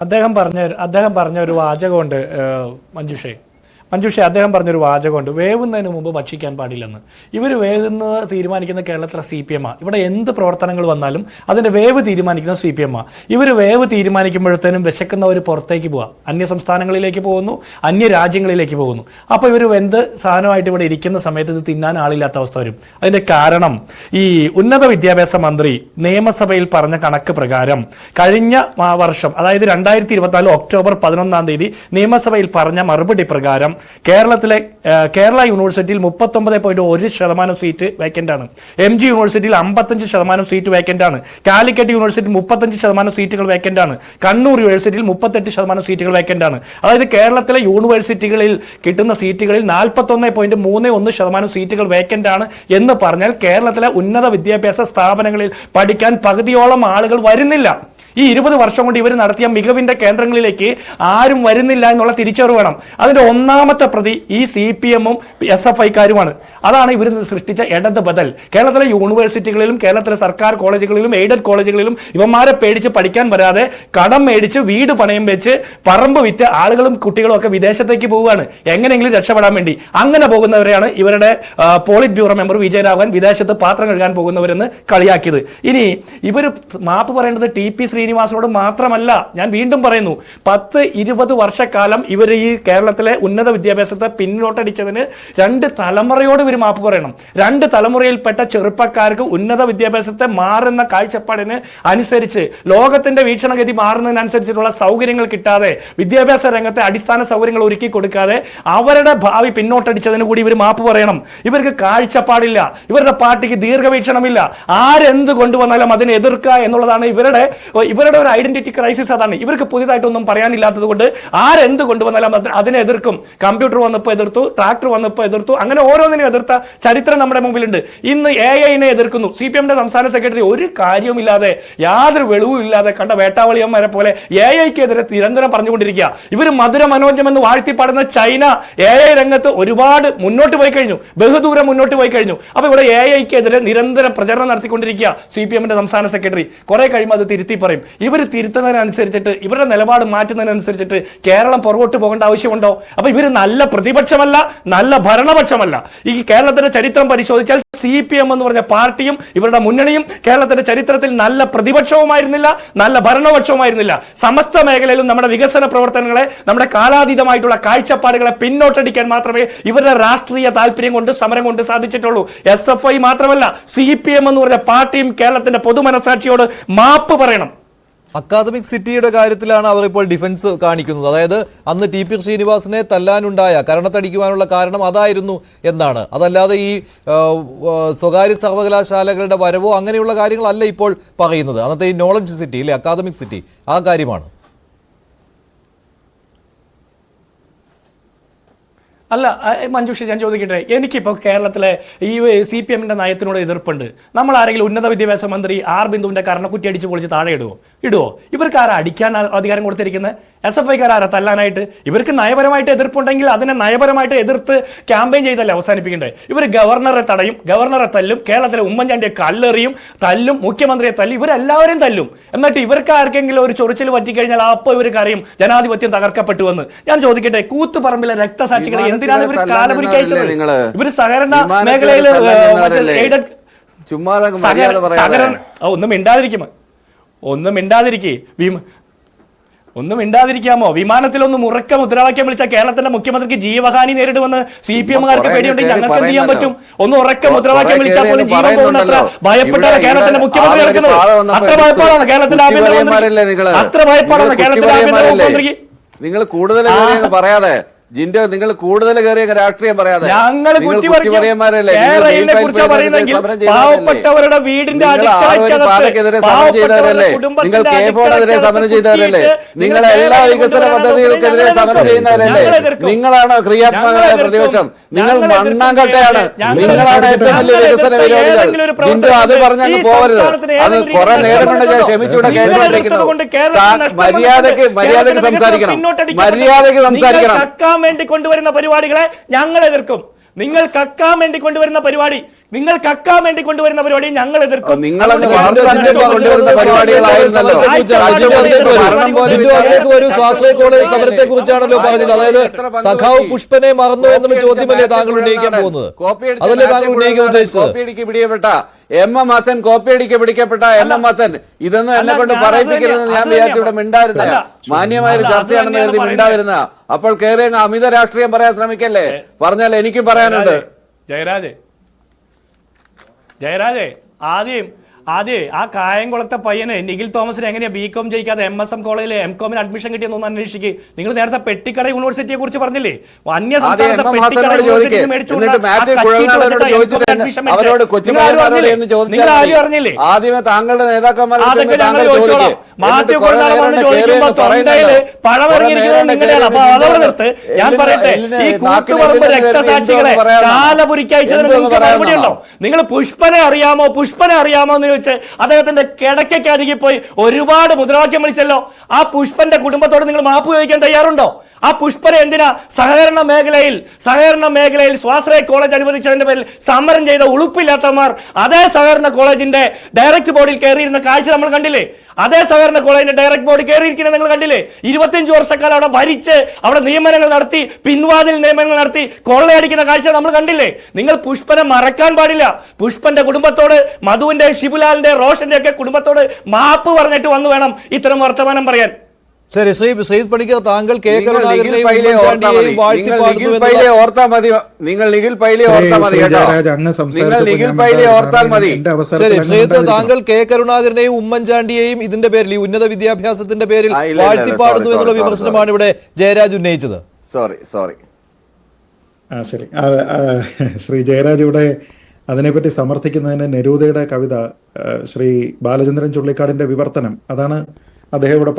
അദ്ദേഹം പറഞ്ഞ അദ്ദേഹം പറഞ്ഞ ഒരു വാചകമുണ്ട് മഞ്ജുഷേ. മഞ്ജുഷേ അദ്ദേഹം പറഞ്ഞൊരു വാചകമുണ്ട്. വേവുന്നതിന് മുമ്പ് ഭക്ഷിക്കാൻ പാടില്ലെന്ന്. ഇവർ വേവുന്ന തീരുമാനിക്കുന്ന കേരളത്തിലെ സി പി എം ആ ഇവിടെ എന്ത് പ്രവർത്തനങ്ങൾ വന്നാലും അതിന്റെ വേവ് തീരുമാനിക്കുന്ന സി പി എം ആ ഇവർ വേവ് തീരുമാനിക്കുമ്പോഴത്തേനും വിശക്കുന്നവർ പുറത്തേക്ക് പോവുക അന്യ സംസ്ഥാനങ്ങളിലേക്ക് പോകുന്നു അന്യ രാജ്യങ്ങളിലേക്ക് പോകുന്നു. അപ്പോൾ ഇവർ എന്ത് സാധനമായിട്ട് ഇവിടെ ഇരിക്കുന്ന സമയത്ത് ഇത് തിന്നാൻ ആളില്ലാത്ത അവസ്ഥ വരും. അതിന്റെ കാരണം ഈ ഉന്നത വിദ്യാഭ്യാസ മന്ത്രി നിയമസഭയിൽ പറഞ്ഞ കണക്ക് പ്രകാരം കഴിഞ്ഞ വർഷം അതായത് രണ്ടായിരത്തി ഇരുപത്തിനാല് ഒക്ടോബർ പതിനൊന്നാം തീയതി നിയമസഭയിൽ പറഞ്ഞ മറുപടി പ്രകാരം കേരളത്തിലെ കേരള യൂണിവേഴ്സിറ്റിയിൽ മുപ്പത്തൊമ്പത് പോയിന്റ് ഒരു ശതമാനം സീറ്റ് വേക്കന്റ് ആണ്. എം ജി യൂണിവേഴ്സിറ്റിയിൽ അമ്പത്തഞ്ച് ശതമാനം സീറ്റ് വേക്കന്റ് ആണ്. കാലിക്കറ്റ് യൂണിവേഴ്സിറ്റി മുപ്പത്തഞ്ച് ശതമാനം സീറ്റുകൾ വേക്കന്റ് ആണ്. കണ്ണൂർ യൂണിവേഴ്സിറ്റിയിൽ മുപ്പത്തെട്ട് ശതമാനം സീറ്റുകൾ വേക്കന്റ് ആണ്. അതായത് കേരളത്തിലെ യൂണിവേഴ്സിറ്റികളിൽ കിട്ടുന്ന സീറ്റുകളിൽ നാൽപ്പത്തൊന്ന് പോയിന്റ് മൂന്ന് ഒന്ന് ശതമാനം സീറ്റുകൾ വേക്കന്റ് ആണ് എന്ന് പറഞ്ഞാൽ കേരളത്തിലെ ഉന്നത വിദ്യാഭ്യാസ സ്ഥാപനങ്ങളിൽ പഠിക്കാൻ പകുതിയോളം ആളുകൾ വരുന്നില്ല. ഈ ഇരുപത് വർഷം കൊണ്ട് ഇവർ നടത്തിയ മികവിന്റെ കേന്ദ്രങ്ങളിലേക്ക് ആരും വരുന്നില്ല എന്നുള്ള തിരിച്ചറിവ് വേണം. അതിന്റെ ഒന്നാമത്തെ പ്രതി ഈ സി പി എമ്മും എസ് എഫ് ഐക്കാരുമാണ്. അതാണ് ഇവർ സൃഷ്ടിച്ച ഇടത് ബദൽ. കേരളത്തിലെ യൂണിവേഴ്സിറ്റികളിലും കേരളത്തിലെ സർക്കാർ കോളേജുകളിലും എയ്ഡഡ് കോളേജുകളിലും ഇവന്മാരെ പേടിച്ച് പഠിക്കാൻ വരാതെ കടം മേടിച്ച് വീട് പണയം വെച്ച് പറമ്പ് വിറ്റ് ആളുകളും കുട്ടികളും ഒക്കെ വിദേശത്തേക്ക് പോവുകയാണ്. എങ്ങനെയെങ്കിലും രക്ഷപ്പെടാൻ വേണ്ടി. അങ്ങനെ പോകുന്നവരെയാണ് ഇവരുടെ പോളിറ്റ് ബ്യൂറോ മെമ്പർ വിജയരാഘവൻ വിദേശത്ത് പാത്രം കഴുകാൻ പോകുന്നവരെന്ന് കളിയാക്കിയത്. ഇനി ഇവർ മാപ്പ് പറയേണ്ടത് ടി പി ശ്രീനിവാസനോട് മാത്രമല്ല ഞാൻ വീണ്ടും പറയുന്നു പത്ത് ഇരുപത് വർഷക്കാലം ഇവർ ഈ കേരളത്തിലെ ഉന്നത വിദ്യാഭ്യാസത്തെ പിന്നോട്ടടിച്ചതിന് രണ്ട് തലമുറയോട് ഇവർ മാപ്പ് പറയണം. രണ്ട് തലമുറയിൽപ്പെട്ട ചെറുപ്പക്കാർക്ക് ഉന്നത വിദ്യാഭ്യാസത്തെ മാറുന്ന കാഴ്ചപ്പാടിന് അനുസരിച്ച് ലോകത്തിന്റെ വീക്ഷണഗതി മാറുന്നതിനനുസരിച്ചിട്ടുള്ള സൗകര്യങ്ങൾ കിട്ടാതെ വിദ്യാഭ്യാസ രംഗത്തെ അടിസ്ഥാന സൗകര്യങ്ങൾ ഒരുക്കി കൊടുക്കാതെ അവരുടെ ഭാവി പിന്നോട്ടടിച്ചതിന് കൂടി ഇവർ മാപ്പ് പറയണം. ഇവർക്ക് കാഴ്ചപ്പാടില്ല ഇവരുടെ പാർട്ടിക്ക് ദീർഘവീക്ഷണമില്ല. ആരെന്ത് കൊണ്ടുവന്നാലും അതിനെ എതിർക്കുക എന്നുള്ളതാണ് ഇവരുടെ ഇവരുടെ ഒരു ഐഡന്റിറ്റി ക്രൈസിസ് അതാണ്. ഇവർക്ക് പുതിയതായിട്ടൊന്നും പറയാനില്ലാത്തത് കൊണ്ട് ആരെന്ത് കൊണ്ടുവന്നാലും അത് അതിനെ എതിർക്കും. കമ്പ്യൂട്ടർ വന്നപ്പോൾ എതിർത്തു ട്രാക്ടർ വന്നപ്പോൾ എതിർത്തു അങ്ങനെ ഓരോന്നിനും എതിർത്ത ചരിത്രം നമ്മുടെ മുമ്പിലുണ്ട്. ഇന്ന് എ ഐനെ എതിർക്കുന്നു. സി പി എമ്മിന്റെ സംസ്ഥാന സെക്രട്ടറി ഒരു കാര്യവുമില്ലാതെ യാതൊരു വെളിവും ഇല്ലാതെ കണ്ട വേട്ടാവളിയന്മാരെ പോലെ എ ഐക്കെതിരെ നിരന്തരം പറഞ്ഞുകൊണ്ടിരിക്കുക. ഇവർ മധുര മനോജം എന്ന് വാഴ്ത്തിപ്പാടുന്ന ചൈന എ ഐ രംഗത്ത് ഒരുപാട് മുന്നോട്ട് പോയി കഴിഞ്ഞു. ബഹുദൂരം മുന്നോട്ട് പോയി കഴിഞ്ഞു. അപ്പൊ ഇവിടെ എ ഐക്കെതിരെ നിരന്തരം പ്രചരണം നടത്തിക്കൊണ്ടിരിക്കുക സി പി എമ്മിന്റെ സംസ്ഥാന സെക്രട്ടറി കുറെ കഴിയുമ്പോൾ അത് തിരുത്തി പറയും. ഇവർ തിരുത്തുന്നതിനനുസരിച്ചിട്ട് ഇവരുടെ നിലപാട് മാറ്റുന്നതിനനുസരിച്ചിട്ട് കേരളം പുറകോട്ട് പോകേണ്ട ആവശ്യമുണ്ടോ? അപ്പൊ ഇവർ നല്ല പ്രതിപക്ഷമല്ല നല്ല ഭരണപക്ഷമല്ല. ഈ കേരളത്തിന്റെ ചരിത്രം പരിശോധിച്ചാൽ സി പി എം എന്ന് പറഞ്ഞ പാർട്ടിയും ഇവരുടെ മുന്നണിയും കേരളത്തിന്റെ ചരിത്രത്തിൽ നല്ല പ്രതിപക്ഷവുമായിരുന്നില്ല നല്ല ഭരണപക്ഷവുമായിരുന്നില്ല. സമസ്ത മേഖലയിലും നമ്മുടെ വികസന പ്രവർത്തനങ്ങളെ നമ്മുടെ കാലാതീതമായിട്ടുള്ള കാഴ്ചപ്പാടുകളെ പിന്നോട്ടടിക്കാൻ മാത്രമേ ഇവരുടെ രാഷ്ട്രീയ താല്പര്യം കൊണ്ട് സമരം കൊണ്ട് സാധിച്ചിട്ടുള്ളൂ. എസ് എഫ് ഐ മാത്രമല്ല സി പി എം എന്ന് പറഞ്ഞ പാർട്ടിയും കേരളത്തിന്റെ പൊതുമനസാക്ഷിയോട് മാപ്പ് പറയണം. അക്കാദമിക് സിറ്റിയുടെ കാര്യത്തിലാണ് അവർ ഇപ്പോൾ ഡിഫൻസ് കാണിക്കുന്നത്. അതായത് അന്ന് ടി പി ശ്രീനിവാസിനെ തല്ലാനുണ്ടായ കരണത്തടിക്കുവാനുള്ള കാരണം അതായിരുന്നു എന്നാണ്. അതല്ലാതെ ഈ സ്വകാര്യ സർവകലാശാലകളുടെ വരവോ അങ്ങനെയുള്ള കാര്യങ്ങളല്ല ഇപ്പോൾ പറയുന്നത്. അന്നത്തെ ഈ നോളജ് സിറ്റി അല്ലെ അക്കാദമിക് സിറ്റി ആ കാര്യമാണ്. അല്ല മഞ്ജുഷി ഞാൻ ചോദിക്കട്ടെ എനിക്കിപ്പോൾ കേരളത്തിലെ ഈ സി പി എമ്മിന്റെ നയത്തിനോട് എതിർപ്പുണ്ട്. നമ്മൾ ആരെങ്കിലും ഉന്നത വിദ്യാഭ്യാസ മന്ത്രി ആർ ബിന്ദുവിന്റെ കർണക്കുറ്റി അടിച്ച് പൊളിച്ച് താഴെ ഇടുവോ? ഇടുവോ? ഇവർക്ക് ആരാ അടിക്കാൻ അധികാരം കൊടുത്തിരിക്കുന്നത്? എസ് എഫ് ഐക്കാർ ആരാ തല്ലാനായിട്ട്? ഇവർക്ക് നയപരമായിട്ട് എതിർപ്പുണ്ടെങ്കിൽ അതിനെ നയപരമായിട്ട് എതിർത്ത് ക്യാമ്പയിൻ ചെയ്തല്ലേ അവസാനിപ്പിക്കേണ്ടത്? ഇവർ ഗവർണറെ തടയും ഗവർണറെ തല്ലും കേരളത്തിലെ ഉമ്മൻചാണ്ടിയെ കല്ലെറിയും തല്ലും മുഖ്യമന്ത്രിയെ തല്ലും ഇവരെല്ലാവരും തല്ലും. എന്നിട്ട് ഇവർക്ക് ആർക്കെങ്കിലും ഒരു ചൊറിച്ചിൽ പറ്റിക്കഴിഞ്ഞാൽ അപ്പോൾ ഇവർ കരയും ജനാധിപത്യം തകർക്കപ്പെട്ടു എന്ന് ഞാൻ ചോദിക്കട്ടെ കൂത്തുപറമ്പിലെ രക്തസാക്ഷികളെ എന്തിനാണ് ഇവർ കാലപുരിക്ക് അയച്ചത്? ഇവർ സഹകരണ മേഖലയിൽ ചുമ്മാ? എയ്ഡഡ് സഹകരണ ഒന്നും മിണ്ടാതിരിക്കുമോ? ഒന്നും മിണ്ടാതിരിക്കേ. വിമ ഒന്നും മിണ്ടാതിരിക്കാമോ? വിമാനത്തിലൊന്നും ഉറക്ക മുദ്രാവാക്യം വിളിച്ച കേരളത്തിന്റെ മുഖ്യമന്ത്രിക്ക് ജീവഹാനി നേരിടുമെന്ന് സി പി എമ്മുകാർക്ക് പേടിയുണ്ടെങ്കിൽ ഞങ്ങൾക്ക് എന്ത് ചെയ്യാൻ പറ്റും. ഒന്ന് ഉറക്ക മുദ്രാവാക്യം വിളിച്ചാൽ പോലും ജീവൻ പോകുന്നത്ര. ഭയപ്പെട്ടാണ് കേരളത്തിന്റെ മുഖ്യമന്ത്രി നടക്കുന്നത്. അത്ര ഭയപ്പാടാണ് കേരളത്തിന്റെ ആഭ്യന്തര അത്ര ഭയപ്പാടാണ് കേരളത്തിന്റെ ആഭ്യന്തര മുഖ്യമന്ത്രിക്ക്. മന്ത്രിക്ക് നിങ്ങൾ കൂടുതൽ പറയാതെ. ജിന്റെ നിങ്ങൾ കൂടുതൽ കയറിയ രാഷ്ട്രീയം പറയാതെ. ഞങ്ങൾ? പാവപ്പെട്ടവരുടെ വീടിന്റെ നിങ്ങൾ കെ ഫോണെതിരെ സമരം ചെയ്തവരല്ലേ നിങ്ങൾ എല്ലാ വികസന പദ്ധതികൾക്കെതിരെ സമരം ചെയ്യുന്നവരല്ലേ നിങ്ങളാണ് ക്രിയാത്മകമായ പ്രതിപക്ഷം. നിങ്ങൾ. മണ്ണാങ്കട്ടയാണ്. നിങ്ങളാണ്. ഏറ്റവും വലിയ വികസന വിരോധികൾ. ജിന്റു അത് പറഞ്ഞു പറഞ്ഞങ്ങ് പോകരുത്. അത് കുറെ നേരം കൊണ്ട് ഞാൻ ക്ഷമിച്ചുകൂടെ ക്ഷമിച്ചൂടെ കേട്ടുകൊണ്ടിരിക്കുന്നു മര്യാദയ്ക്ക് മര്യാദയ്ക്ക് സംസാരിക്കണം. മര്യാദയ്ക്ക് സംസാരിക്കണം. വേണ്ടി കൊണ്ടുവരുന്ന പരിപാടികളെ ഞങ്ങൾ എതിർക്കും. നിങ്ങൾ കക്കാൻ വേണ്ടി കൊണ്ടുവരുന്ന പരിപാടി നിങ്ങൾ കക്കാൻ വേണ്ടി കൊണ്ടുവരുന്ന പരിപാടി ഞങ്ങൾ എതിർക്കും. നിങ്ങൾ സമരത്തെ കുറിച്ചാണല്ലോ പറഞ്ഞത് അതായത് സഖാവ് പുഷ്പനെ മറന്നു എന്നുള്ള ചോദ്യമല്ലേ താങ്കൾ ഉന്നയിക്കാൻ പോകുന്നത്? അതല്ലേ താങ്കൾ ഉന്നയിക്കാൻ ഉദ്ദേശിച്ചത്? എം എം ഹസൻ കോപ്പിയടിക്ക് പിടിക്കപ്പെട്ട എം എം ഹസൻ. ഇതൊന്നും എന്നെ കൊണ്ട് പറയിപ്പിക്കരുതെന്ന് ഞാൻ വിചാരിച്ചു ഇവിടെ. മിണ്ടായിരുന്ന മാന്യമായ ഒരു ചർച്ചയാണെന്ന് കരുതി മിണ്ടായിരുന്ന അപ്പോൾ കേറിയ അങ്ങ് അമിത രാഷ്ട്രീയം പറയാൻ ശ്രമിക്കല്ലേ? പറഞ്ഞാൽ എനിക്കും പറയാനുണ്ട്. ജയരാജ് ജയരാജേ ആദ്യം ആദ്യേ ആ കായംകുളത്തെ പയ്യന് നിഖിൽ തോമസിന് എങ്ങനെയാ ബി കോം ജയിക്കാതെ എം എസ് എം കോളേജിലെ എം കോമിന് അഡ്മിഷൻ കിട്ടിയെന്ന് അന്വേഷിക്കുക നിങ്ങൾ നേരത്തെ പെട്ടിക്കട യൂണിവേഴ്സിറ്റിയെ കുറിച്ച് പറഞ്ഞില്ലേ? അന്യ നിങ്ങൾ ആരും അറിഞ്ഞില്ലേ? ആദ്യമേ താങ്കളുടെ നേതാക്കന്മാരെ അതൊക്കെ ചെന്ന് ഞങ്ങൾ താങ്കൾ ചോദിച്ചോളാം. ചോദിക്ക്. മാത്യു ചോദിക്കുമ്പോൾ തൊണ്ടയിൽ നിങ്ങളുടെയാണ് അപ്പൊ നിർത്ത്. ഞാൻ പറയട്ടെ ഈ രക്തസാക്ഷികളെ എന്തോന്ന് പറയാനാണോ? കാലപുരിക്കയച്ചതിന് എന്തോന്ന് നിങ്ങൾക്ക് മറുപടി ഉണ്ടോ? നിങ്ങൾ പുഷ്പനെ അറിയാമോ? പുഷ്പനെ അറിയാമോ എന്ന് ചോദിച്ച് അദ്ദേഹത്തിന്റെ കിടക്കയ്ക്കരികെ പോയി ഒരുപാട് മുദ്രാവാക്യം വിളിച്ചല്ലോ. ആ പുഷ്പന്റെ കുടുംബത്തോട് നിങ്ങൾ മാപ്പ് ചോദിക്കാൻ തയ്യാറുണ്ടോ? ആ പുഷ്പരെ എന്തിനാ? സഹകരണ മേഖലയിൽ സഹകരണ മേഖലയിൽ സ്വാശ്രയ കോളേജ് അനുവദിച്ചതിന്റെ പേരിൽ സമരം ചെയ്ത ഉളുപ്പില്ലാത്തമാർ അതേ സഹകരണ കോളേജിന്റെ ഡയറക്ട് ബോർഡിൽ കയറിയിരുന്ന കാഴ്ച നമ്മൾ കണ്ടില്ലേ? അതേ സഹകരണ കോളേജിന്റെ ഡയറക്ട് ബോർഡ് കയറിയിരിക്കുന്നത് നിങ്ങൾ കണ്ടില്ലേ? ഇരുപത്തിയഞ്ച് വർഷക്കാലം അവിടെ ഭരിച്ച് അവിടെ നിയമനങ്ങൾ നടത്തി പിൻവാതിൽ നിയമനങ്ങൾ നടത്തി കൊള്ളയടിക്കുന്ന കാഴ്ച നമ്മൾ കണ്ടില്ലേ? നിങ്ങൾ പുഷ്പനെ മറക്കാൻ പാടില്ല. പുഷ്പന്റെ കുടുംബത്തോട് മധുവിന്റെ ഷിബുലാലിന്റെ റോഷന്റെ ഒക്കെ കുടുംബത്തോട് മാപ്പ് പറഞ്ഞിട്ട് വന്നു വേണം ഇത്തരം വർത്തമാനം പറയാൻ. ശരി ശ്രീ ശ്രീത് പണിക്കർ താങ്കൾ ഓർത്താ മതി. നിങ്ങൾ നിഖിൽ പൈലെ ഓർത്താ മതി. നിങ്ങൾ നിഖിൽ പൈലെ ഓർത്താൽ മതി. ശരി താങ്കൾ കെ. കരുണാകരനെയും ഉമ്മൻചാണ്ടിയെയും ഇതിന്റെ പേരിൽ ഈ ഉന്നത വിദ്യാഭ്യാസത്തിന്റെ പേരിൽ ആ, ഇല്ല, ഇല്ല, വാഴ്ത്തി sorry, എന്നുള്ള വിമർശനമാണ് ഇവിടെ ജയരാജ് ഉന്നയിച്ചത്. സോറി സോറി ആ ശരി. ശ്രീ ജയരാജ് ഇവിടെ അതിനെപ്പറ്റി സമർത്ഥിക്കുന്നതിന് നെരൂദയുടെ കവിത ശ്രീ ബാലചന്ദ്രൻ ചുള്ളിക്കാടിന്റെ വിവർത്തനം അതാണ് അദ്ദേഹം ഇവിടെ